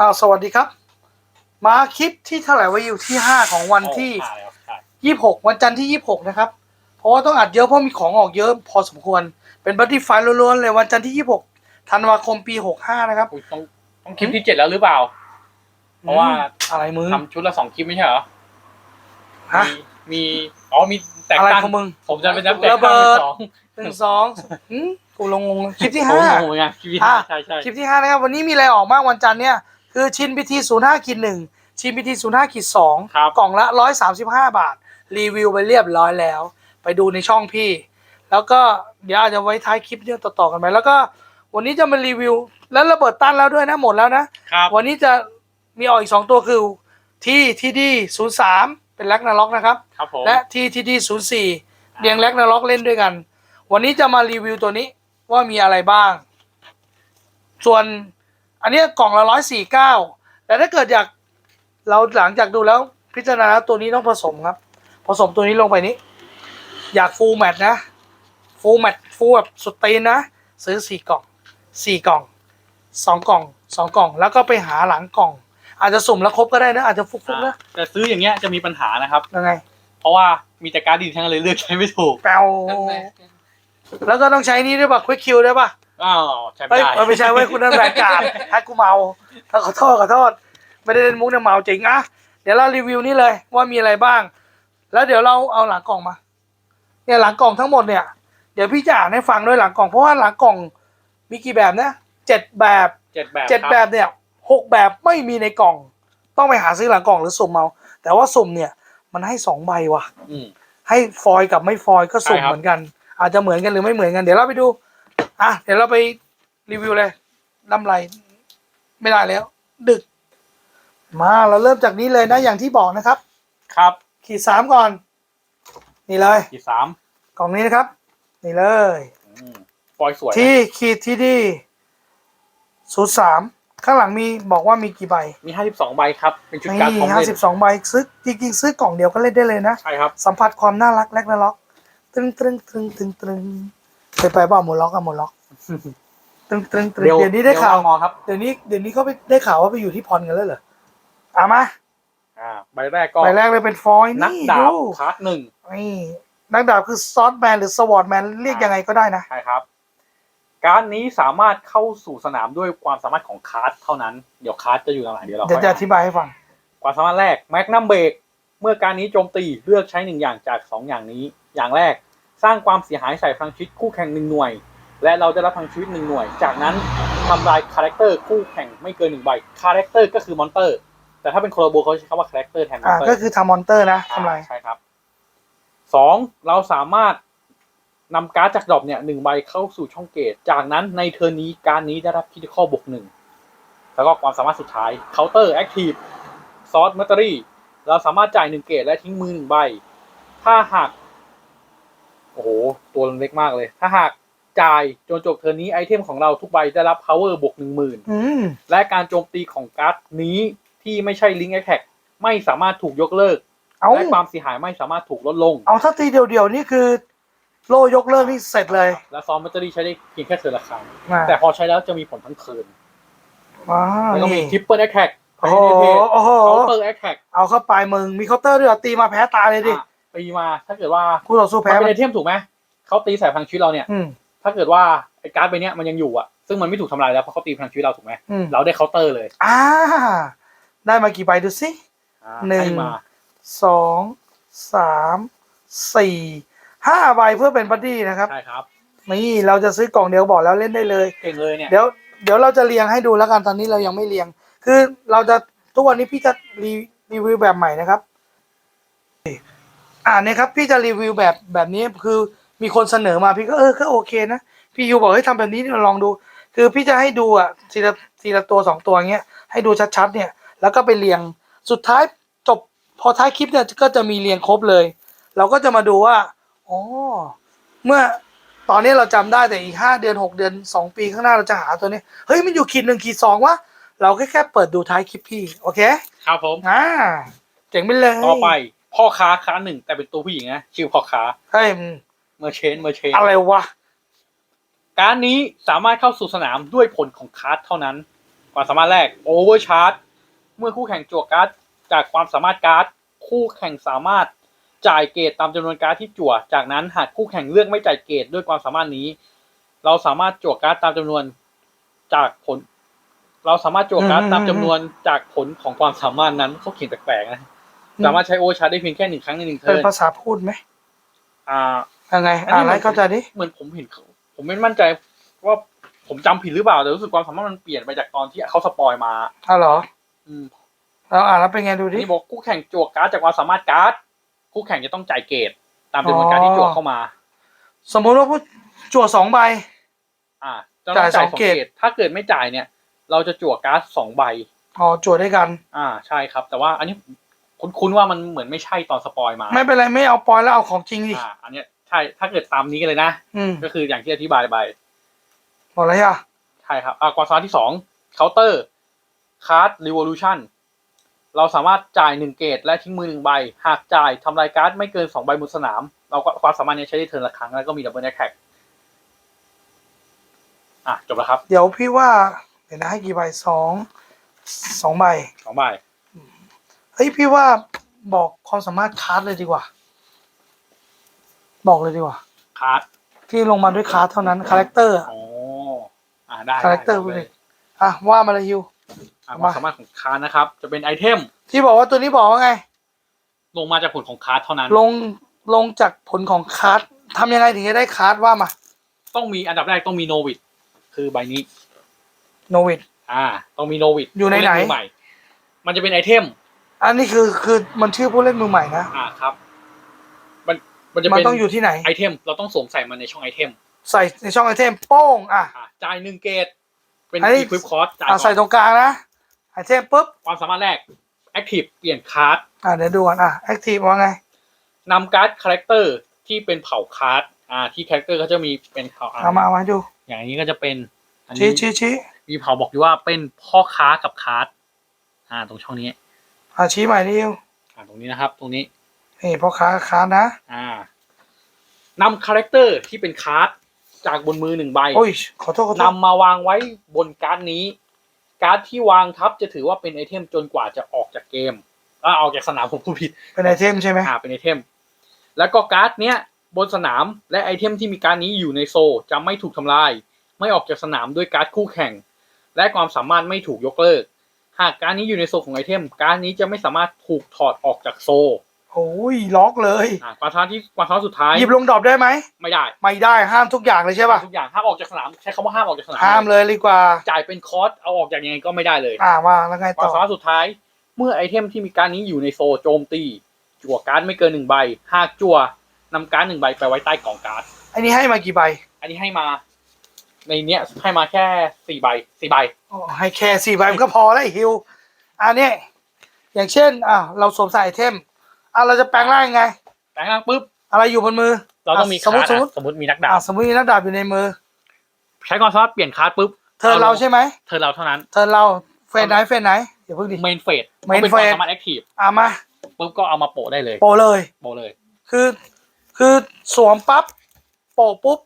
อ้าวสวัสดีครับ มาคลิปที่เท่าไหร่ว่าอยู่ที่ห้าของวันที่โอ้ใช่ครับใช่ยี่หกวันจันทร์ที่ยี่หกนะครับ เพราะว่าต้องอัดเยอะเพราะมีของออกเยอะพอสมควร เป็นบัตตี้ไฟล์ล้วนๆเลยวันจันทร์ที่ยี่หกธันวาคมปีหกห้านะครับ อุ๊ยต้องต้องคลิปที่เจ็ดแล้วหรือเปล่า เพราะว่าอืมอะไรมึง ทำชุดละสองคลิปไม่ใช่เหรอฮะ มีมีอ๋อมีแตกอะไรต่างของมึง ผมจะเป็นนับแตกระเบิต่างด เป็นสองหนึ่งสองหืมกูลงงงคลิปที่โอ้ห้าโหไงคลิปที่ห้าอะ ใช่ใช่คลิปที่ห้านะครับวันนี้มีอะไรออกบ้างวันจันทร์เนี่ย คือชินพีทีศูนย์ห้าขีดหนึ่งชินพีทีศูนย์ห้าขีดสองครับ กล่องละร้อยสามสิบห้าบาท รีวิวไปเรียบร้อยแล้ว ไปดูในช่องพี่ แล้วก็เดี๋ยวอาจจะไว้ท้ายคลิปเนี่ยต่อๆกันไปแล้วก็วันนี้จะมารีวิว แล้วระเบิดตั้นแล้วด้วยนะหมดแล้วนะ ครับ วันนี้จะมีออกอีกสองตัวคือที่ทีดีศูนย์สามเป็นแล็กนาล็อกนะครับ ครับผม และทีทีดีศูนย์สี่เรียงแล็กนาล็อกเล่นด้วยกัน วันนี้จะมารีวิวตัวนี้ว่ามีอะไรบ้าง ส่วน อันเนี้ยกล่องละร้อยสี่เก้าแต่ถ้าเกิดอยากเราหลังจากดูแล้วพิจารณาแล้วตัวนี้ต้องผสมครับ ผสมตัวนี้ลงไปนี้ อยากฟูลแมทนะฟูลแมทฟูลแบบสุดตีนนะ ซื้อสี่กล่องสี่กล่องสองกล่องสองกล่อง แล้วก็ไปหาหลังกล่อง อาจจะสุ่มแล้วครบก็ได้นะ อาจจะฟุกๆนะแต่ซื้ออย่างเงี้ยจะมีปัญหานะครับยังไง เพราะว่ามีแต่การ์ดดีทั้งนั้นเลยเลือกใช้ไม่ถูกแปลวแล้วก็ต้องใช้นี่ด้วยป่ะควิกคิวด้วยป่ะ อ้าวใช้ไม่เฮ้ยได้มันไม่ใช่เว้ยคุณนั่นรายการให้กูเมาถ้าขอโทษขอโทษ ไม่ได้เล่นมุกเนี่ยเมาจริงอะเดี๋ยวเรารีวิวนี่เลยว่ามีอะไรบ้าง แล้วเดี๋ยวเราเอาหลังกล่องมา เนี่ยหลังกล่องทั้งหมดเนี่ย เดี๋ยวพี่จะอ่านให้ฟังด้วยหลังกล่องเพราะว่าหลังกล่องมีกี่แบบนะเจ็ดแบบ เจ็ดแบบเจ็ดคแบรับบเนี่ยหกแบบไม่มีในกล่อง ต้องไปหาซื้อหลังกล่องหรือสุ่มเอาแต่ว่าสุ่มเนี่ยมันให้สองใบว่ะ อืม ให้ฟอยล์กับไม่ฟอยล์ก็สุ่มใช่ครับ เหมือนกัน อาจจะเหมือนกันหรือไม่เหมือนกันเดี๋ยวเราไปดู อะเดี๋ยวเราไปรีวิวเลยลำไรไม่ได้แล้ว ดึก มาเราเริ่มจากนี้เลยนะอย่างที่บอกนะครับ ครับขีดสามก่อน นี่เลย ขีดสามกล่องนี้นะครับ นี่เลยอืมปล่อยสวยนะที่ขีดที่ดีศูนย์สามข้างหลังมีบอกว่ามีกี่ใบมีห้าสิบสองใบครับ เป็นชุดการ์ดพร้อนี่มห้าเล่นสิบสองใบซื้อจริงๆซื้อกล่องเดียวก็เล่นได้เลยนะ ใช่ครับ สัมผัสความน่ารักแรกนาล็อก ตึงตึงตึงตึงตึง เคยไปเปล่าหมดล็อกอะหมดล็อกตึงตึงตึงเดี๋ยวนี้ได้ข่าวงอครับเดี๋ยวนี้เดี๋ยวนี้เขาไปได้ข่าวว่าไปอยู่ที่พรกันแล้วเหรอเอามาอ่าใบแรกก็ใบแรกเลยเป็นฟอยล์นักนี่ดาบดูคาร์ดหนึ่งนี่นักดาบคือซอสแมนหรือสวอตแมนเรียกยังไงก็ได้นะใช่ครับ การดนี้สามารถเข้าสู่สนามด้วยความสามารถของคาร์ดเท่านั้น เดี๋ยวคาร์ดจะอยู่ตรงไหนเดี๋ยวเราเดี๋ยวค่อยจะอธิบายให้ฟัง ความสามารถแรกแมกนัมเบรกเมื่อการนี้โจมตีเลือกใช้หนึ่งอย่างจากสองอย่างนี้ อย่างแรก สร้างความเสียหายใส่พลังชีวิตคู่แข่งหนึ่งหน่วย และเราได้รับพลังชีวิตหนึ่งหน่วย จากนั้นทำลายคาแรคเตอร์คู่แข่งไม่เกินหนึ่งใบคาแรคเตอร์ก็คือมอนเตอร์ แต่ถ้าเป็นโคโลโบเขาใช้คำว่าคาแรคเตอร์แทนมอนอ่าเตอร์ก็คือทำมอนเตอร์นะทำไรอ่าใช่ครับสองเราสามารถนำการ์ดจากดรอปเนี่ยหนึ่งใบเข้าสู่ช่องเกต จากนั้นในเทอร์นนี้การดนี้ได้รับคิดข้อบวกหนึ่งแล้วก็ความสามารถสุดท้ายเคาน์เตอร์แอคทีฟซอสมัตเตอรี่เราสามารถจ่ายหนึ่งเกตและทิ้งมือหนึ่งใบ ถ้าหาก โอ้โห ตัวมันเล็กมากเลย ถ้าหากจ่ายจนจบเทอร์นนี้ไอเทมของเราทุกใบได้รับ power บวกหนึ่งหมื่นอืมและการโจมตีของการ์ดนี้ที่ไม่ใช่ลิงก์แอคแท็กไม่สามารถถูกยกเลิกเอาและความเสียหายไม่สามารถถูกลดลง เอาถ้าตีเดียวๆนี่คือ โลยกเลิกนี่เสร็จเลย และซอมแบตเตอรี่ใช้ได้เพียงแค่เทิร์นละครั้งอ่าแต่พอใช้แล้วจะมีผลทั้งเทิร์นว้าแล้วก็มีนี่ทริปเปิลแอคแท็กโอ้โหโอ้โหเคาน์เตอร์แอคแท็กเอาเข้าไปมึงมีเคาน์เตอร์ด้วยเหรอตีมาแพ้ตายเลยดิ ตีมา ถ้าเกิดว่าคู่ต่อสู้มันแพ้เป็นมัไอนเทมถูกไหมเขาตีใส่พลังชีวิตเราเนี่ย อืม ถ้าเกิดว่าไอ้การ์ดใบเนี้ยมันยังอยู่อะ ซึ่งมันไม่ถูกทำลายแล้วเพราะเขาตีพลังชีวิตเราถูกไหมอืม เราได้เคาน์เตอร์เลยอ่า ได้มากี่ใบดูสิ อ่าหนึ่ง ให้มา สองสามสี่ห้าใบเพื่อเป็นบัดดี้นะครับ ใช่ครับ นี่เราจะซื้อกล่องเดียวบอกแล้วเล่นได้เลย เก่งเลยเนี่ย เดี๋ยวเดี๋ยวเราจะเรียงให้ดูแล้วกันตอนนี้เรายังไม่เรียง คือเราจะทุกวันนี้พี่จะรีรีวิวแบบใหม่นะครับ อ่าเนี่ยครับ พี่จะรีวิวแบบแบบนี้คือมีคนเสนอมาพี่ก็เออก็โอเคนะพี่ยูบอกให้ยทำแบบนี้ลองดู คือพี่จะให้ดูอะทีละทีละตัวสองตัวเงี้ยให้ดูชัดๆเนี่ย แล้วก็ไปเรียงสุดท้ายจบพอท้ายคลิปเนี่ยก็จะมีเรียงครบเลย เราก็จะมาดูว่าอ๋อเมื่อตอนนี้เราจำได้แต่อีกห้าเดือนหกเดือนสองปีข้างหน้าเราจะหาตัวนี้เฮ้ยมันอยู่ขีดหนึ่งขีดสองวะเราแค่แค่เปิดดูท้ายคลิปพี่ โอเค ครับผมอ่าเจ๋งไปเลยต่อไป พ่อค้าค้าหนึ่งแต่เป็นตัวผู้หญิงนะชื่อพ่อค้าเฮ้ยมึงเมอร์เชนเมอร์เชนอะไรวะ การดนี้สามารถเข้าสู่สนามด้วยผลของคาร์ดเท่านั้น ความสามารถแรก Overcharge เมื่อคู่แข่งจั่วการ์ดจากความสามารถการ์ดคู่แข่งสามารถจ่ายเกรดตามจำนวนการ์ดที่จั่ว จากนั้นหากคู่แข่งเลือกไม่จ่ายเกรดด้วยความสามารถนี้ เราสามารถจั่วการ์ดตามจำนวนจากผล เราสามารถจั่วการ์ดตามจำนวนจากผลของความสามารถนั้นเขาเขียนแปลกๆนะ สามารถใช้โอชาร์ได้เพียงแค่หนึ่งครั้งในหนึ่งเทิเป็นร์นภาษาพูดไหมอ่า ยังไงอันนี้อ่านให้เข้าใจดิเหมือนผมเห็นเขาผมไม่มั่นใจว่าผมจำผิดหรือเปล่าแต่รู้สึกความสามารถมันเปลี่ยนไปจากตอนที่เขาสปอยมา อ้าวเหรออืมเราอ่านแล้วเป็นไงดูดิ นี่บอกคู่แข่งจั่วการ์ดจากความสามารถการ์ดคู่แข่งจะต้องจ่ายเกรดตามจำนวนการ์ดที่จั่วเข้ามา สมมุติว่าผู้จั่วสองใบ อ่าจะต้จ่ายองจ่ายสสอองงเกเกรดรดถ้าเกิดไม่จ่ายเนี่ย เราจะจั่วการ์ดสองใบ อ๋อจั่วด้วยกัน อ่าใช่ครับ แต่ว่าอันนี้ คุ้นๆว่ามันเหมือนไม่ใช่ตอนสปอยมาไม่เป็นไรไม่เอาปอยแล้วเอาของจริงดิอ่าอันเนี้ยใช่ถ้าเกิดตามนี้กันเลยนะ อืมก็คืออย่างที่อธิบายไปหมดแล้วอะใช่ครับอ่าความสามารถที่สองเคาน์เตอร์คาร์ดรีวอลูชันเราสามารถจ่ายหนึ่งเกตและทิ้งมือหนึ่งใบ หากจ่ายทำลายการ์ดไม่เกินสองใบบนสนาม เราก็ความสามารถนี้ใช้ได้เทิร์นละครั้งแล้วก็มีดับเบิลแอคแท็กอะจบแล้วครับเดี๋ยวพี่ว่าเดี๋ยวนะให้กี่ใบสองสองใบสองใบเฮ้ยพี่ว่าบอกความสามารถคาร์ดเลยดีกว่า บอกเลยดีกว่า คาร์ดที่ลงมาด้วยคาร์ดเท่านั้นคาแรคเตอร์อ๋ออ่าได้คาแรคเตอร์ได้พูดเลยอะว่ามาเลยฮิวอะความสามารถของคาร์ดนะครับ จะเป็นไอเทม ที่บอกว่าตัวนี้บอกว่าไง ลงมาจากผลของคาร์ดเท่านั้น ลงลงจากผลของคาร์ดทำยังไงถึงจะได้คาร์ดว่ามา ต้องมีอันดับแรกต้องมีโนวิดคือใบนี้ โนวิดอ่า ต้องมีโนวิดอยู่ในไหนใหม่มันจะเป็นไอเทม อันนี้คือคือมันชื่อผู้เล่นมือใหม่นะอ่าครับ มันมันจะมันเป็นต้องอยู่ที่ไหน ไอเทม เราต้องสวมใส่มันในช่องไอเทมใส่ในช่องไอเทมโป้งอะ อ่าจ่ายหนึ่งเกตเป็นอันนี้ อีควิปคอร์สจ่ายอะก่ใส่อนตรงกลางนะไอเทมปุ๊บความสามารถแรกแอคทีฟเปลี่ยนคาร์ดอะเดี๋ยวดูก่อนอะแอคทีฟว่าไงนำการ์ดคาแรคเตอร์ที่เป็นเผ่าคาร์ดอ่า ที่คาแรคเตอร์เขาจะมีเป็นเผ่าอ่าเอามาเอามาดูอย่างนี้ก็จะเป็นอันชี้นี้ชี้ชี้มีเผ่าบอกอยู่ว่าเป็นพ่อค้ากับคาร์ดอ่า ตรงช่องนี้ อะชี้ใหม่ดิฮิวอ่าตรงนี้นะครับ ตรงนี้ นี่พ่อค้าคาร์ดนะอ่านำคาแรคเตอร์ที่เป็นคาร์ดจากบนมือหนึ่งใบโอ้ยขอโทษขอโทษนำมาวางไว้บนการ์ดนี้ การ์ดที่วางทับจะถือว่าเป็นไอเทมจนกว่าจะออกจากเกมอ่าออกจากสนามผมผู้ผิดเป็นไอเทมใช่ไหมอ่าเป็นไอเทม แล้วก็การ์ดเนี้ยบนสนามและไอเทมที่มีการดนี้อยู่ในโซลจะไม่ถูกทำลาย ไม่ออกจากสนามด้วยการ์ดคู่แข่ง และความสามารถไม่ถูกยกเลิก หากการดนี้อยู่ในโซลของไอเทม การดนี้จะไม่สามารถถูกถอดออกจากโซลโอ้ยล็อกเลยอ่าความท้าที่ความท้าสุดท้ายหยิบลงดรอปได้ไหมไม่ได้ไม่ได้ห้ามทุกอย่างเลยใช่ป่ะทุกอย่างห้ามออกจากสนามใช้คำว่าห้ามออกจากสนามห้ามเลยดีกว่า จ่ายเป็นคอร์สเอาออกจากยังไงก็ไม่ได้เลย อ่าว่าแล้วไงควาต่มอสามารถสุดท้าย เมื่อไอเทมที่มีการดนี้อยู่ในโซลโจมตี จั่วการ์ดไม่เกินหนึ่งใบหากจั่วนำการ์ดหนึ่งใบไปไว้ใต้กล่องการ์ดอันนี้ให้มากี่ใบ อันนี้ให้มา ในเนี้ยให้มาแค่สี่ใบสี่ใบอ๋อให้แค่สี่ใบมันก็พอแล้วไอ้ฮิวอันนี้อย่างเช่นอ่าเราสวมใส่ไอเทมอ่าเราจะแปลงร่างยังไง แต่ข้างปุ๊บ อะไรอยู่บนมือเราต้องมีสมมติคาสมร์มดติอะสมมติมีนักดาอ่าบสมมติมีนักดาบอยู่ในมือ ใช้ความสามารถเปลี่ยนคาร์ดปุ๊บเธอเราใช่ไหมเธอเราเท่านั้นเธอเราเฟสไหนเฟสไหนเดี๋ยวเพิ่งดิ เมนเฟส main เป็นความ phase สามารถแอคทีฟอ่ามาปุ๊บก็เอามาโปะได้เลยโปะเลย โปะเลย คือ คือสวมปั๊บโปะปุ๊บ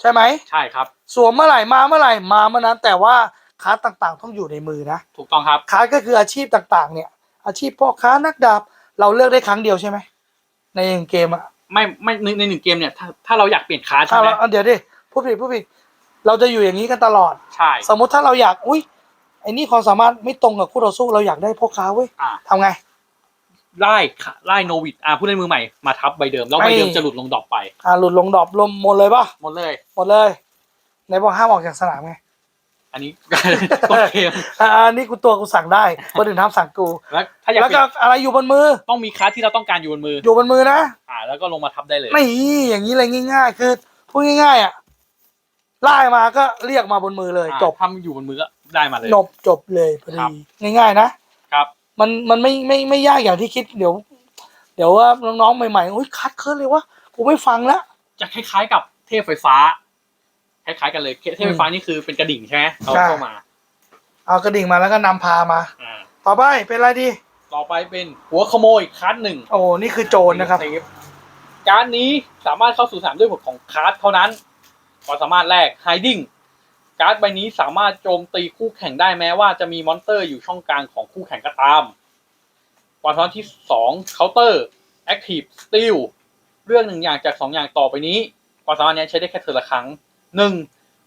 ใช่ไหม ใช่ครับ สวมเมื่อไหร่มาเมื่อไหร่มาเมื่อนั้น แต่ว่าคาร์ดต่างๆ ต้องอยู่ในมือนะถูกต้องครับคาร์ดก็คืออาชีพต่างๆ เนี่ย อาชีพพ่อค้านักดาบเราเลือกได้ครั้งเดียวใช่ไหมในหนึ่งเกมอะไม่ไม่ในในหนึ่งเกมเนี่ยถ้าถ้าเราอยากเปลี่ยนคาร์ดถ้าใช่ไหมเราเอาเดี๋ยวดิพูดผิดพูดผิดเราจะอยู่อย่างนี้กันตลอด ใช่สมมุติถ้าเราอยากอุ้ยไอ้นี่ความสามารถไม่ตรงกับคู่ต่อสู้เราอยากได้พ่อค้าเว้ยอ่าทำไง ไล่ค่ะไล่โนวิดอ่าผู้เล่นมือใหม่มาทับใบเดิมแล้วใบเดิมไม่ จะหลุดลงดรอปไป อ่าหลุดลงดรอปลมหมดเลยป่ะหมดเลย หมดเลย ไหนบอกห้ามออกจากสนามไงอันนี้ต้นเกมอ่าอันนี้กูตัวกูสั่งได้คนอื่นทำสั่งกู แล้วถ้าอยากแล้วเปก็ลี่ยนอะไรอยู่บนมือ ต้องมีคาร์ดที่เราต้องการอยู่บนมืออยู่บนมือนะอ่าแล้วก็ลงมาทับได้เลยนี่อย่างนี้เลยง่าย ๆ คือพูดง่ายๆอะไล่มาก็เรียกมาบนมือเลย อ่าจบถ้ามันอยู่บนมือก็ได้มาเลย จบจบเลยพอครัดีบ ง่าย ๆ นะครับ มันมันไม่ไม่ไม่ยากอย่างที่คิดเดี๋ยว เดี๋ยวว่าน้องๆใหม่ๆอุ้ยคัดเคิร์ดเลยวะกูไม่ฟังแล้วจะคล้ายๆกับเทพไฟฟ้า คล้ายๆกันเลยเทพไฟฟ้านี่คือเป็นกระดิ่งใช่ไหมเขาใช่เข้ามา เอากระดิ่งมาแล้วก็นำพามาอ่าต่อไปเป็นอะไรดี ต่อไปเป็นหัวขโมยคาร์ดหนึ่งโอ้นี่คือโจรนะครับเซฟการดนี้สามารถเข้าสู่สนามด้วยผลของคาร์ดเท่านั้นความสามารถแรก hiding การ์ดใบนี้สามารถโจมตีคู่แข่งได้แม้ว่าจะมีมอนสเตอร์อยู่ช่องกลางของคู่แข่งก็ตามความสามารถที่สองเคาน์เตอร์แอคทีฟสติลเรื่องหนึ่งอย่างจากสองอย่างต่อไปนี้ ความสามารถนี้ใช้ได้แค่เธอละครั้ง หนึ่ง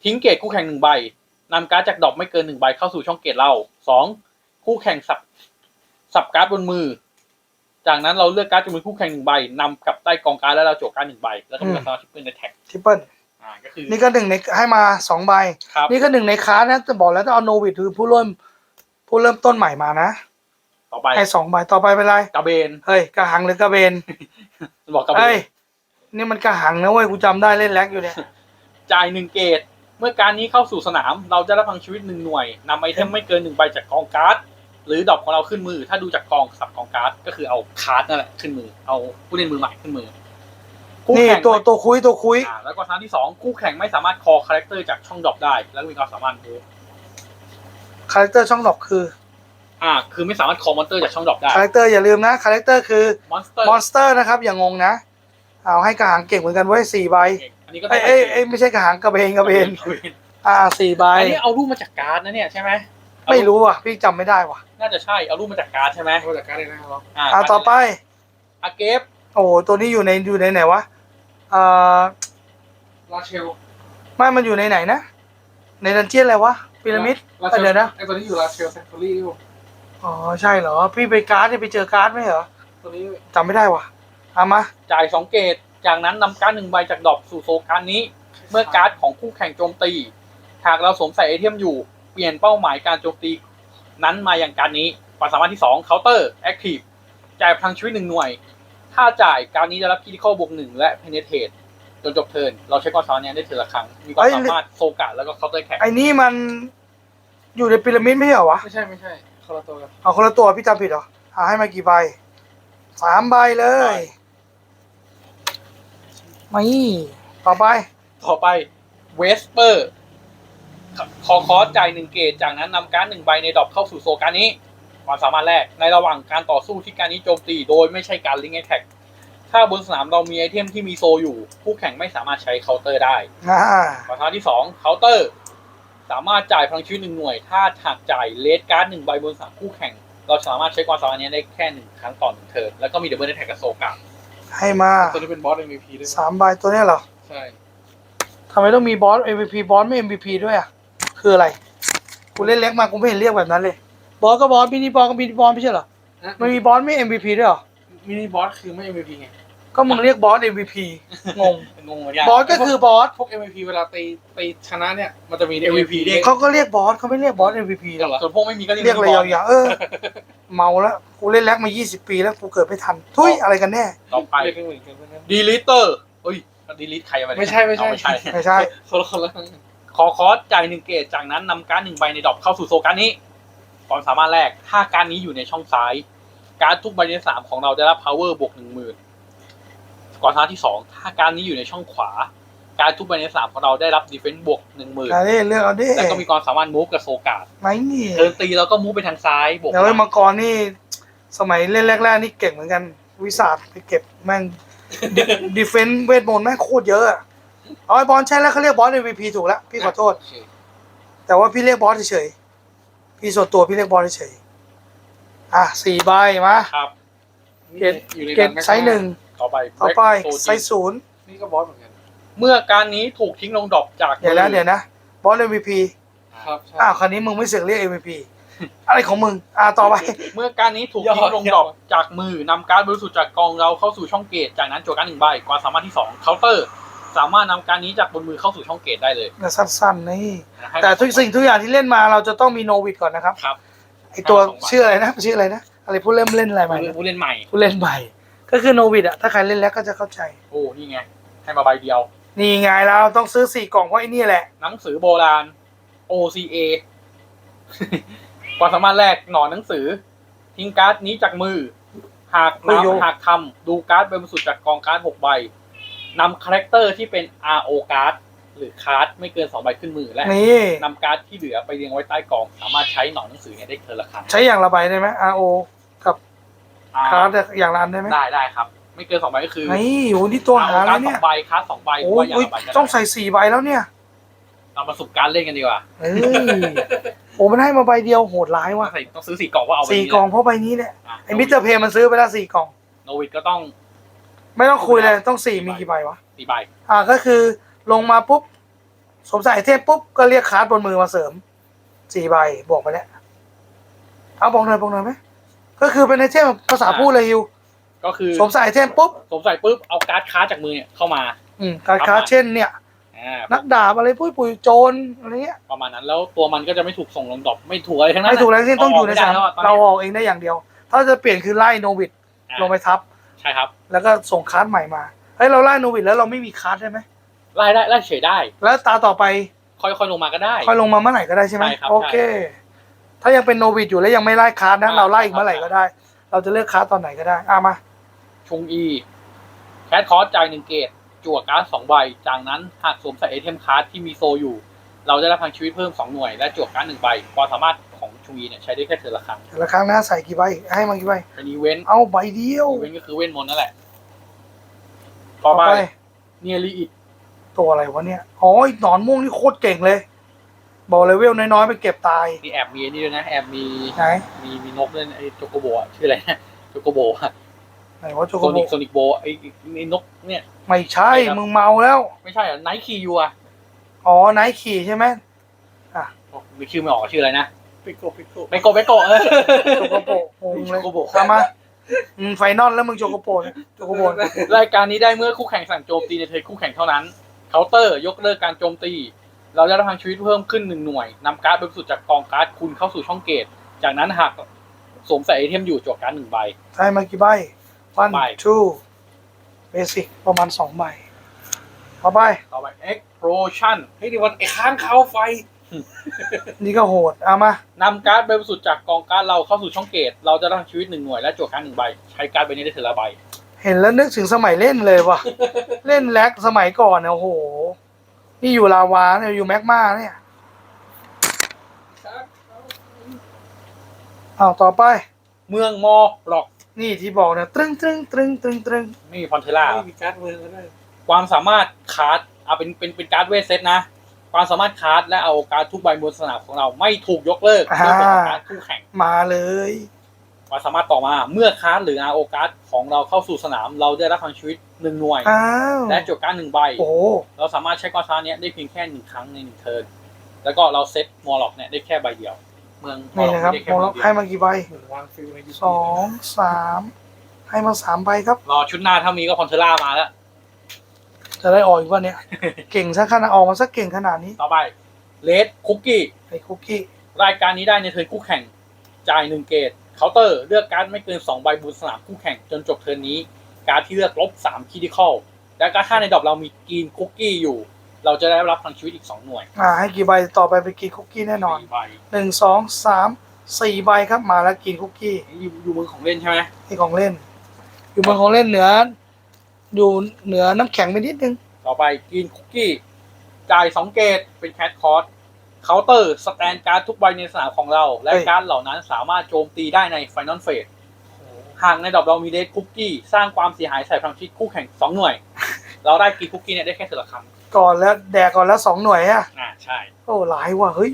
ทิ้งเกตคู่แข่งหนึ่งใบนำการ์ดจากดอกไม่เกินหนึ่งใบเข้าสู่ช่องเกตเราสองคู่แข่งสับสับการ์ดบนมือ จากนั้นเราเลือกการ์ดจากมือคู่แข่งหนึ่งใบนำกลับใต้กองการ์ดแล้วเราโจกการ์ดหนึ่งใบแล้วก็มีความสามารถที่เป็นในแท็กทริปเปิลอ่าก็คือนี่ก็หนึ่งในให้มาสองใบครับนี่ก็หนึ่งในค้านะจะบอกแล้วต้องเอาโนวิดคือผู้เริ่มผู้เริ่มต้นใหม่มานะ ต่อไปให้สองใบต่อไปเป็นไรกระเบนเฮ้ยกระหังหรือกระเบนบอกกระเบเฮ้ยนนี่มันกระหังนะเว้ยกูจำได้เล่นแล็กอยู่เนี่ย จ่ายหนึ่งเกตเมื่อการนี้เข้าสู่สนาม เราจะได้พลังชีวิตหนึ่งหน่วยนำไอเทมไม่เกินหนึ่งใบจากกองการ์ดหรือดอกของเราขึ้นมือ ถ้าดูจากกองสับกองการ์ดก็คือเอาคาร์ดนั่นแหละขึ้นมือ เอาผู้เล่นมือใหม่ขึ้นมือคู่นี่แข่งตัวตัวคุยตัวคุยอ่าแล้วก็ทางที่สองคู่แข่งไม่สามารถคอคาแรคเตอร์จากช่องดรอปได้ แล้วก็มีความสามารถมูฟคาแรคเตอร์ช่องดอกคืออ่า คือไม่สามารถคอมอนเตอร์จากช่องดรอปได้ คาแรคเตอร์อย่าลืมนะคาแรคเตอร์คือมอนสเตอร์มอนสเตอร์นะครับอย่างงงนะ เอาให้กระหังเก่งเหมือนกันไว้ยสี่ใบอั นนี้ก็เอ้ยเอ้ยเอ้ยไม่ใช่กระหังกระเบนกระเบนอ่าสี่ใบอันนี้เอารูปมาจากการ์ดนะเนี่ยใช่ไหมไม่รู้อะพี่จำไม่ได้ว่ะ น่าจะใช่เอารูปมาจากการ์ดใช่ไหมมาจากการเลยนะครับอ่าอ่าต่อไปอาเกฟโอ้โหตัวนี้อยู่ในอยู่ในไหนวะอ่าลาเชลไม่มันอยู่ในไหนนะ ในดันเจียนอะไรวะพีระมิดลาเชลเดี๋ยวนะไอตัวนี้อยู่ลาเชลแฟคทอรี่อยู่อ๋อใช่เหรอ พี่ไปการ์ดเนี่ยไปเจอการ์ดไหมเหรอตัวนี้จำไม่ได้ว่ะเอามาจ่ายสองเกต จากนั้นนำการ์ดหนึ่งใบจากดรอปสู่โซการ์ดนี้ เมื่อการ์ดของคู่แข่งโจมตี หากเราสวมใส่ไอเทมอยู่ เปลี่ยนเป้าหมายการโจมตี นั้นมาอย่างการดนี้ความสามารถที่2 Counter Active จ่ายพลังชีวิตหนึ่งหน่วย ถ้าจ่ายการนี้จะรับ Critical บวกหนึ่งและ Penetrate จนจบเทิร์นเราใช้ความสามารถนี้ได้เทิร์นละครั้ง มีความสามารถโซกะแล้วก็ Counter Attack ไอ้นี่มันอยู่ในพีระมิดไม่ใช่เหรอวะ ไม่ใช่ไม่ใช่คนละตัวกันเอาคนละตัวพี่จำผิดเหรอหาให้มากี่ใบสามใบเลย ไม่ต่อไป ต่อไป Vesper ขอคอสจ่ายหนึ่งเกตจากนั้นนำการ์ดหนึ่งใบในดรอปเข้าสู่โซการดนี้ ความสามารถแรก ในระหว่างการต่อสู้ที่การนี้โจมตีโดยไม่ใช่การลิงก์แอ t แทกถ้าบนสนามเรามีไอเทมที่มีโซอยู่คู่แข่งไม่สามารถใช้เคาน์เตอร์ได้อ่าความสามารถที่สองเคาน์เตอร์ สามารถจ่ายพลังชีวิตหนึ่งหน่วย ถ้าหากจ่ายเลสการ์ดหนึ่งใบ บนสนามคู่แข่ง เราสามารถใช้ความสามารถนี้ได้แค่หนึ่งครั้งต่อหนึ่งเทิร์นแล้วก็มีดับเบิลแท็กกับโซกะ ให้มาตัวนี้เป็นบอส MVP ด้วยสามใบตัวเนี้ยเหรอ ใช่ทำไมต้องมีบอส MVP บอสไม่ MVP ด้วยอะ คืออะไร กูเล่นเล็กมากูไม่เห็นเรียกแบบนั้นเลย บอสก็บอสมินิบอสก็มินิบอสไม่ใช่เหรอ มันมีบอสไม่ MVP ด้วยเหรอ มินิบอสคือไม่ MVP ไง ก็มึงเรียกบอส MVP งง งงเหมือนกันบอสก็คือบอส พวก MVP เวลาตีตีชนะเนี่ย มันจะมี MVP เด้งเขาก็เรียกบอสเขาไม่เรียกบอส MVP หรอกส่วนพวกไม่มีก็เรียกอะไรยาวๆเออ เมาแล้วกูเล่นแล็กมา 20 ปีแล้วกูเกิดไม่ทัน ทุยอะไรกันแน่ ต่อไปเรียกกันเหมือนกันนะดีลิเตอร์เอ้ยดีลิทใครมาเนี่ยไม่ใช่ไม่ใช่เอาไม่ใช่ไม่ใช่คนละคนละขอคอสจ่ายหนึ่งเกตจากนั้นนำการ์ดหนึ่งใบในดรอปเข้าสู่โซการ์ดนี้ความสามารถแรกถ้าการ์ดนี้อยู่ในช่องซ้าย การ์ดทุกใบในสามของเราได้รับ power บวกหนึ่งหมื่น ความสามารถที่สองถ้าการ์ดนี้อยู่ในช่องขวา การ์ดทุกใบในสามของเราได้รับ defense บวกหนึ่งหมื่นอันนี้เลือกเอาดิแล้วก็มีความสามารถ move กับโซการ์ดไม่นี่เทิร์นตีแล้วก็ move ไปทางซ้ายบวกเดี๋ยวไอ้มังกรนี่ สมัยเล่นแรก ๆ นี่เก่งเหมือนกันวิสาดไปเก็บแม่งดีเฟนต์เวทมนต์แม่งโคตรเยอะอะเอาไอ้บอลใช่แล้วเขาเรียกบอส MVP ถูกแล้วพี่ขอโทษ แต่ว่าพี่เรียกบอสเฉยๆพี่ส่วนตัวพี่เรียกบอสเฉยๆอะสี่ใบมาครับเกตอยู่ในเกตไซส์หนึ่ง ต่อไปต่อไป Break ไซส์ศูนย์นี่ก็บอสเหมือนกัน เมื่อการนี้ถูกทิ้งลงดรอปจากเดี๋ยวนะเดี๋ยวนะบอส MVP ครับใช่อ้าวคันนี้มึงไม่เสือกเรียก MVP อะไรของมึง อ่าต่อไป เมื่อการนี้ถูกย่อทิ้งลงย่อดรอปจากมือนำการ์ดบริสุทธิ์จากกองเราเข้าสู่ช่องเกต จากนั้นโจทย์การดหนึ่งใบความสามารถที่สองเคาน์เตอร์ สามารถนำการนี้จากบนมือเข้าสู่ช่องเกตได้เลยสั้นๆนี่ให้แต่ทุกสิ่งทุกอย่างที่เล่นมาเราจะต้องมีโนวิดก่อนนะครับครับไอตัวห้าสองใบชื่ออะไรนะชื่ออะไรนะอะไรผู้เล่นเล่นอะไรใหม่นะผู้เล่นใหม่ผู้เล่นใหม่ ก็คือโนวิดอะถ้าใครเล่นแล้วก็จะเข้าใจ โอ้ นี่ไง ให้มาใบเดียว นี่ไงเราต้องซื้อสี่กล่องเพราะไอ้นี่แหละ หนังสือโบราณ OCA ความสามารถแรกหนอนหนังสือ ทิ้งการ์ดนี้จากมือ หากโอ้โยนำหากทำดูการ์ดใบบริสุทธิ์จากกองการ์ดหกใบนำคาแรคเตอร์ที่เป็น RO การ์ดหรือการ์ดไม่เกินสองใบขึ้นมือและนี่นำการ์ดที่เหลือไปเรียงไว้ใต้กอง สามารถใช้หนอนหนังสือเนี่ยได้เทอละครั้ง ใช้อย่างละใบได้ไหม RO กับ อ่าคาร์ดอย่างละอันได้ไหมได้ได้ครับ ไม่เกินสองใบก็คือนี่โหนี่ตัวหาเอแล้กาวร์ดสเนี่อยงใบคาร์ดสองใบหรือโอ้ว่าอย่างยละใบก็ได้ต้องใส่สี่ใบแล้วเนี่ยเราเรามาสุกการเล่นกันดีกว่าเอ้ยโอ้มันให้มาใบเดียวโหดร้ายว่ะใส่ต้องซื้อสี่กล่องว่าเอาไปสี่กล่องเพราะใบนี้เนี่ยะไอ้มิสเตอร์เพย์มันซื้อไปแล้วสี่กล่องโนวิดก็ต้อง ไม่ต้องคุยเลยต้องสี่มีกี่ใบวะสี่ใบอ่าก็คือลงมาปุ๊บสวมใส่ไอเทมปุ๊บก็เรียกคาร์ดบนมือมาเสริมสี่ใบบวกไปแล้วเอาบอกหน่อยบอกหน่อยไหม ก็คือเป็นไอเทมภาษาพูดเลยฮิวก็คือสวมใส่ไอเทมปุ๊บสวมใส่ปุ๊บเอาการ์ดค้าจากมือเนี่ยเข้ามาอืมการค้าเช่นเนี่ยอ่านักดาบอะไรปุ้ยปุยโจรอะไรเงี้ยประมาณนั้นแล้วตัวมันก็จะไม่ถูกส่งลงดรอปไม่ถูกอะไรทั้งนั้นไม่ถูกอะไรทั้งสิ้นต้องอยู่ในสนามเอเราอออกเองได้อย่างเดียว ถ้าจะเปลี่ยนคือไล่โนวิดลงไปทับใช่ครับ แล้วก็ส่งคาร์ดใหม่มาเฮ้ยเราไล่โนวิดแล้วเราไม่มีคาร์ดใช่ไหมไล่ได้ไล่เฉยได้ แล้วตาต่อไปค่อยๆลงมาก็ได้ ค่อยลงมาเมื่อไหร่ก็ได้ใช่ไหมใช่ครับโอเค ถ้ายังเป็นโนวิดอยู่แล้วยังไม่ไล่คาร์ดนะใช่เราไล่อีกครับเมื่อไหร่ก็ได้ เราจะเลือกคาร์ดตอนไหนก็ได้อะมาชงอีแคทคอร์สจ่ายหนึ่งเกตจั่วการ์ดสองใบ จากนั้นหากสวมใส่ไอเทมการ์ดที่มีโซอยู่ เราได้รับพลังชีวิตเพิ่มสองหน่วย และจั่วการ์ดหนึ่งใบความสามารถของชงอีเนี่ยใช้ได้แค่เทือละครั้งแต่ละครั้งนะใส่กี่ใบให้มากี่ใบเป็นอีเวนต์เอาใบเดียวอีเวนต์ก็คือเว้นมนต์นั่นแหละต่อไปเนียรีอิตัวอะไรวะเนี่ย อ๋อไอ้หนอนม่วงนี่โคตรเก่งเลย บอกเลเวลน้อยๆไปเก็บตายมีแอบมีนี่ด้วยนะ แอบมีไหนมีมีนกด้วยนะไอ้โจโกโบะชื่ออะไรนะโจโกโบะไหนว่าโจโซโกโบนิกโซนิกโบไอ้ไอ้นกเนี่ยไม่ใช่ใช่ครับมึงเมาแล้ว ไม่ใช่เหรอไนท์คียูอะอ๋อไนท์ขี่ใช่ไหมมีชื่อไม่ออกชื่ออะไรนะปิโกปิโกเบโกะเบโกะเออโจโกโบงงเลยโจโกโบตามมาอืมไฟนอลแล้วมึงโจโกโบเนี่ยโจโกโบรายการนี้ได้เมื่อคู่แข่งสั่งโจมตีในเทิร์นคู่แข่งเท่านั้นเคาน์เตอร์ยกเลิกการโจมตี เราได้รับพลังชีวิตเพิ่มขึ้นหนึ่งหน่วยนำการ์ดบริสุทธิ์จากกองการ์ดคุณเข้าสู่ช่องเกต จากนั้นหากสวมใส่ไอเทมอยู่จวกการ์ดหนึ่งใบ ใช่มากี่ใบ one ใบ two basic ประมาณสองใบต่อไป ต่อไป explosion เฮ้ยนี่วันไอ้ค้างเขาไฟนี่ก็โหดเอามานำการ์ดบริสุทธิ์จากกองการ์ดเราเข้าสู่ช่องเกต เราจะได้รับชีวิตหนึ่งหน่วยและจวกการ์ดหนึ่งใบ ใช้การ์ดใบนี้ได้เทอละใบ เห็นแล้วนึกถึงสมัยเล่นเลยว่ะ เล่นแล็กสมัยก่อนเนี่ยโอ้โห นี่อยู่ลาวาเนี่ยอยู่แมกมาเนี่ยอ้าวต่อไป เมืองมอหลอก นี่ที่บอกเนี่ยตรึงตรึงตรึงตรึงตรึงนี่ฟอนเทล่าไม่มีการ์ดเมืองก็ได้ความสามารถคาร์ดเอาเป็นเป็นเป็นการ์ดเวทเซตนะ ความสามารถคาร์ดและเอาการ์ดทุกใบบนสนามของเราไม่ถูกยกเลิกด้วยผลของการดคู่แข่งมาเลยความสามารถต่อมา เมื่อคาร์ดหรือ RO การ์ดของเราเข้าสู่สนาม เราได้รับพลังชีวิต หนึ่งหน่วย อ้าวและจดการดหนึ่งใบ โอ้โหเราสามารถใช้ความสามารถเนี้ยได้เพียงแค่หนึ่งครั้งในหนึ่งเทิร์นแล้วก็เราเซตมอลล็อกเนี่ยได้แค่ใบเดียว เมืองมอลนี่ล็อกนะครับได้แค่โมใบล็อกเดียให้วมากี่ใบเหมือนวางฟิลในยูสองสามให้มาสามใบครับ รอชุดหน้าถ้ามีก็คอนเทล่ามาแล้ว จะได้ออกอีกวันเนี่ยเก่งซะขนาดออกมาสักเก่งขนาดนี้ต่อไปเลดคุกกี้ไอ้คุกกี้รายการนี้ได้ในเทิร์นคู่แข่ง จ่ายหนึ่งเกตเคาน์เตอร์ เลือกการ์ดไม่เกิน2ใบบนสนามคู่แข่งจนจบเทิร์นนี้ การ์ดที่เลือกลบ3คีดิคอลและการ์ดถ้าในดอกเรามีกรีนคุกกี้อยู่ เราจะได้รับพลังชีวิตอีก2หน่วยอ่าให้กี่ใบต่อไปไปกินคุกกี้แน่นอนสี่ใบหนึ่งสองสามสี่ใบครับมาแล้วกินคุกกี้นี่อยู่อยู่มือของเล่นใช่ไหมที่ของเล่น อยู่บนของเล่นเหนืออยู่เหนือน้ำแข็งไปนิดนึงต่อไปกรีนคุกกี้จ่าย2เกตเป็นแคทคอร์สเคาน์เตอร์สแตนการ์ดทุกใบในสนามของเรา และการ์ดเหล่านั้นสามารถโจมตีได้ในไฟนอลเฟส หากในดอกเรามีเลดคุกกี้สร้างความเสียหายใส่พลังชีวิตคู่แข่งสองหน่วย เราได้กีคุกกี้เนี่ยได้แค่เทอละครั้งก่อนแล้วแดกก่อนแล้วสองหน่วยอะอ่าใช่โอ้หลายว่ะเฮ้ย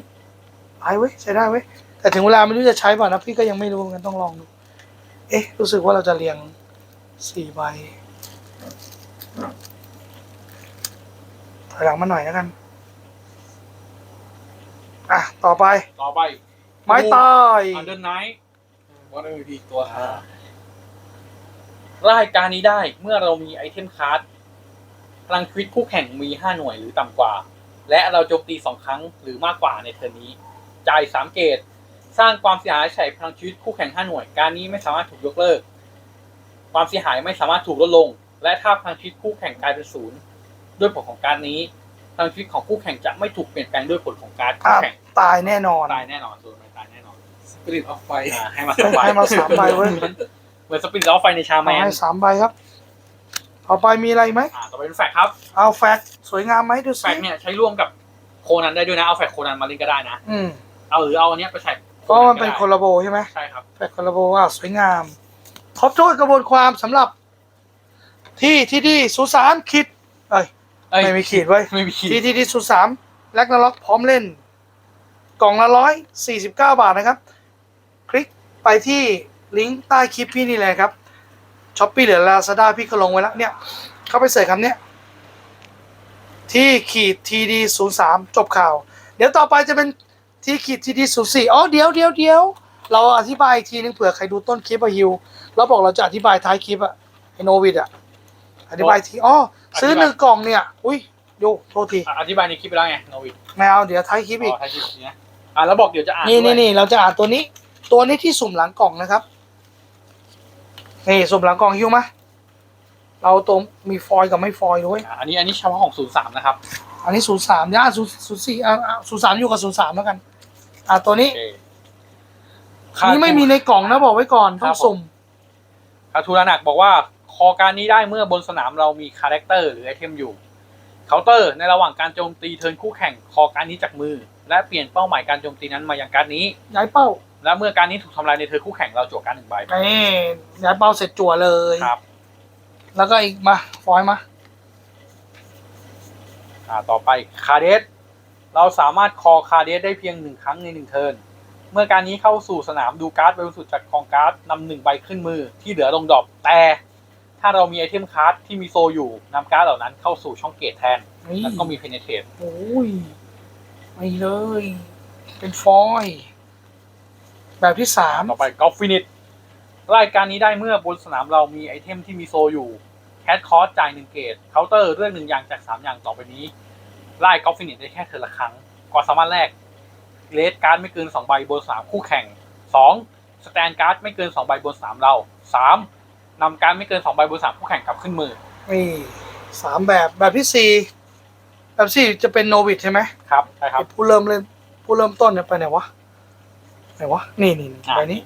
หลายเว้ยใช้ได้เว้ยแต่ถึงเวลาไม่รู้จะใช้ป่ะนะพี่ก็ยังไม่รู้เหมือนกันต้องลองดู เอ๊ะ รู้สึกว่าเราจะเรียงสี่ใบถอยหลังมาหน่อยแล้วกัน อะ ต่อไปต่อไปไม้ตายอันเดอร์ไนท์วัดเอ็มพีตัวหา รายการนี้ได้เมื่อเรามีไอเทมการ์ดพลังชีวิตคู่แข่งมี 5 หน่วยหรือต่ำกว่า และเราโจมตี 2 ครั้งหรือมากกว่าในเทอร์นนี้ จ่าย 3 เกตสร้างความเสียหายใส่พลังชีวิตคู่แข่ง 5 หน่วย การนี้ไม่สามารถถูกยกเลิก ความเสียหายไม่สามารถถูกลดลง และถ้าพลังชีวิตคู่แข่งกลายเป็นศูนย์ด้วยผลของการนี้พลังชีวิตของคู่แข่งจะไม่ถูกเปลี่ยนแปลงด้วยผลของการคู่อะแข่งตายแน่นอนตายแน่นอนโดนไม่ตายแน่นอนสปิริตออฟไฟอ่าให้มาสามใบให้มาสามใบเว้ย เหมือนสปินล้อไฟในชาแมเอานให้สามใบครับต่อไปมีอะไรไหมอ่าต่อไปเป็นแฟกครับ เอาแฟกสวยงามไหมดูแฟสิกเนี่ยใช้ร่วมกับโคนันได้ด้วยนะ เอาแฟกโคนันมาเล่นก็ได้นะ อืมเอาหรือเอาอันเนี้ยไปใส่เพราะมันเป็นคอลลาโบใช่ไหมใช่ครับแฟกคอลลาโบอะสวยงามทบทวนกระบวนความสำหรับ ที่ที่ที่สุสานขีดเอ้ยเอ้ยไม่มีขีดไว้ยไม่มีขีดที่ที่ที่สุสานแลกนาล็อกพร้อมเล่น กล่องละร้อยสี่สิบเก้าบาทนะครับ คลิกไปที่ ลิงก์ใต้คลิปพี่นี่เลยครับช้อปปี้หรือลาซาด้าพี่ก็ลงไว้แล้วเนี่ย เข้าไปเสิร์ชคำเนี้ยที่ขีดทีดีศูนย์สามจบข่าว เดี๋ยวต่อไปจะเป็นที่ขีดทีดีศูนย์สี่อ๋อเดี๋ยวเดี๋ยวเดี๋ยวเราอธิบายอีกทีนึงเผื่อใครดูต้นคลิปอะฮิวเราบอกเราจะอธิบายท้ายคลิปอะไอโนวิดอะอธิบายทีอ๋อซื้อหนึ่งกล่องเนี่ย อุ้ยโยโทษทีอะอธิบายในคลิปไปแล้วไงโนวิดไม่เอาเดี๋ยวท้ายคลิปอีกอ๋อท้ายคลิปนี้นะอะแล้วบอกเดี๋ยวจะอ่านนี่ด้วนี่ยนี่เราจะอ่านตัวนี้ ตัวนี้ที่สุ่มหลังกล่องนะครับ นี่สุ่มหลังกล่องฮิวมาเราตัวมีฟอยล์กับไม่ฟอยล์ด้วยอะอันนี้อันนี้เฉพาะของศูนย์สามนะครับ อันนี้ศูนย์สามย่าศูนย์ศูนย์สี่อ่าศูนย์สามอยู่กับศูนย์สามแล้วกัน อ่าตัวนี้โอเคอันนี้ไม่มีในกล่องนะบอกไว้ก่อนต้องครับผมสุ่มคาทูรานักบอกว่าคอการนี้ได้เมื่อบนสนามเรามีคาแรคเตอร์หรือไอเทมอยู่เคาน์เตอร์ในระหว่างการโจมตีเทิร์นคู่แข่งคอการนี้จากมือ และเปลี่ยนเป้าหมายการโจมตีนั้นมายังการนี้ย้ายเป้า และเมื่อการนี้ถูกทำลายในเทิร์นคู่แข่งเราจั่วการหนึ่งใบนี่ย้ายเป้าเสร็จจั่วเลย ครับ แล้วก็อีกมา ฟอยล์มา อ่า ต่อไปคาเดสเราสามารถคอคาเดสได้เพียงหนึ่งครั้งในหนึ่งเทิร์นเมื่อการนี้เข้าสู่สนามดูการ์ดใบบนสุดจากกองการ์ดนำหนึ่งใบขึ้นมือที่เหลือลงดรอปแต่ถ้าเรามีไอเทมการ์ดที่มีโซอยู่นำการ์ดเหล่านั้นเข้าสู่ช่องเกตแทนนี่แล้วก็มีเพเนเทตโอ้ยไม่เลย เป็นฟอยล์ แบบที่สามต่อไปกอล์ฟฟินิชรายการนี้ได้เมื่อบนสนามเรามีไอเทมที่มีโซอยู่แคทคอร์สจ่ายหนึ่งเกตเคาน์เตอร์เรื่องหนึ่งอย่างจากสามอย่างต่อไปนี้ไล่กอล์ฟฟินิชได้แค่เทอร์ละครั้งความสามารถแรกเลสการ์ดไม่เกินสองใบบนสนามคู่แข่งสองสแตนการ์ดไม่เกินสองใบบนสนามเราสามนำการ์ดไม่เกินสองใบบนสนามคู่แข่งกลับขึ้นมือนี่สามแบบแบบที่สี่แบบสี่จะเป็นโนวิดใช่ไหมครับใช่ครับผู้เริ่มเล่นผู้เริ่มต้นเนี่ยไปไหนวะ ไหนวะ นี่นี่นี่อะไปนี้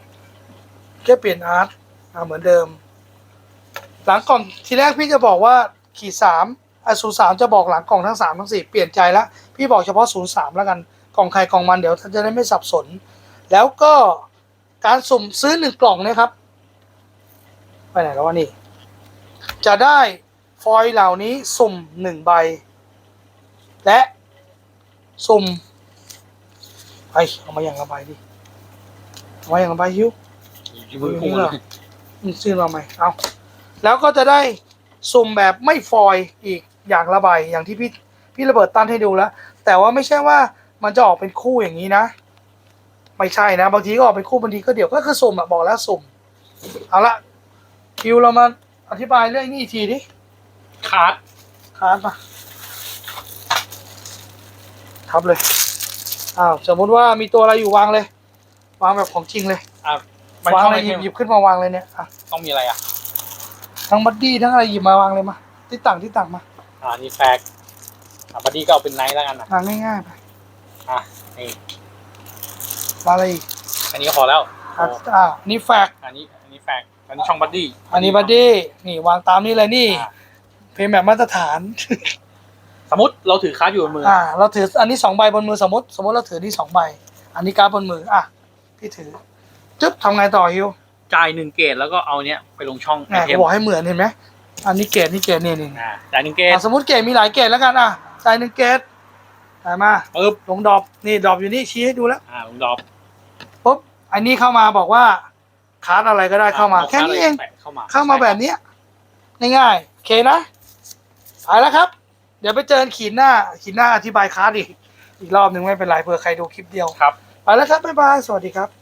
แค่เปลี่ยนอาร์ตอ่าเหมือนเดิม หลังกล่องทีแรกพี่จะบอกว่าขีดสามอะศูนย์สามจะบอกหลังกล่องทั้งสามทั้งสี่เปลี่ยนใจแล้วพี่บอกเฉพาะศูนย์สามแล้วกันกล่องใครกล่องมันเดี๋ยวท่านจะได้ไม่สับสน แล้วก็การสุ่มซื้อหนึ่งกล่องเนะครับ ไปไหนแล้ววะนี่ จะได้ฟอยล์เหล่านี้สุ่มหนึ่งใบ และสุ่มไปเอามาอย่างละใบดิ เอามาอย่างละใบฮิวอยู่มือคู่เลยอืมซื้อมาใหม่เอาแล้วก็จะได้สุ่มแบบไม่ฟอยล์อีกอย่างละใบอย่างที่พี่พี่ระเบิดตั้นให้ดูแล้ว แต่ว่าไม่ใช่ว่ามันจะออกเป็นคู่อย่างนี้นะ ไม่ใช่นะ บางทีก็ออกเป็นคู่บางทีก็เดี๋ยวก็คือสุ่มอะบอกแล้วสุ่ม เอาละคิวเรามาอธิบายเรื่องนี้อีกทีดิคาร์ดคาร์ดมาทับเลยอ้าวสมมุติว่ามีตัวอะไรอยู่วางเลย วางแบบของจริงเลยอะมันวางเข้าเลไอยหเทยิบมหยิบขึ้นมาวางเลยเนี่ยอะต้องมีอะไรอะทั้งบัดดี้ทั้งอะไรหยิบมาวางเลยมาที่ต่างที่ต่างมาอ่านี่แฟกอะบัดดี้ก็เอาเป็นไนท์แล้วกันนะวางง่ายๆไปอะนี่วางอะไรอีกอันนี้ก็พอแล้วอะอ่านี่แฟกอันนี้อันนี้แฟกอันนี้ช่องบัดดี้อันนี้บัดดี้นี่วางตามนี้เลยนี่ อะเพลงแบบมาตรฐาน สมมติเราถือการ์ดอยู่บนมือออ่า เราถืออันนี้สองใบบนมือสมมติ สมมติเราถือนี่สองใบ อันนี้การ์ดบนมือ อะ พี่ถือจึ๊บทำไงต่อฮิวจ่ายหนึ่งเกตแล้วก็เอาเนี้ยไปลงช่องไอแหมเทกูมบอกให้เหมือนเห็นไหมอันนี้เกรดนี่เกรดนี่นี่อ่าจ่ายหนึ่งเกตอะสมมติเกรดมีหลายเกรดแล้วกันอะจ่ายหนึ่งเกรดจ่ายมาปึ๊บลงดรอปนี่ดรอปอยู่นี่ชี้ให้ดูแล้วอ่าลงดรอปปุ๊บอันนี้เข้ามาบอกว่าคาร์ดอะไรก็ได้เข้ามาอแค่นี้เองแปะเข้ามาเข้ามาแบบเนี้ยง่ายๆโอเคนะไปแล้วครับ เดี๋ยวไปเจอกันขีดหน้าขีดหน้าอธิบายคาร์ดอีกอีกรอบหนึ่งไม่เป็นไรเผื่อใครดูคลิปเดียวครับ ไปแล้วครับบ๊ายบายสวัสดีครับ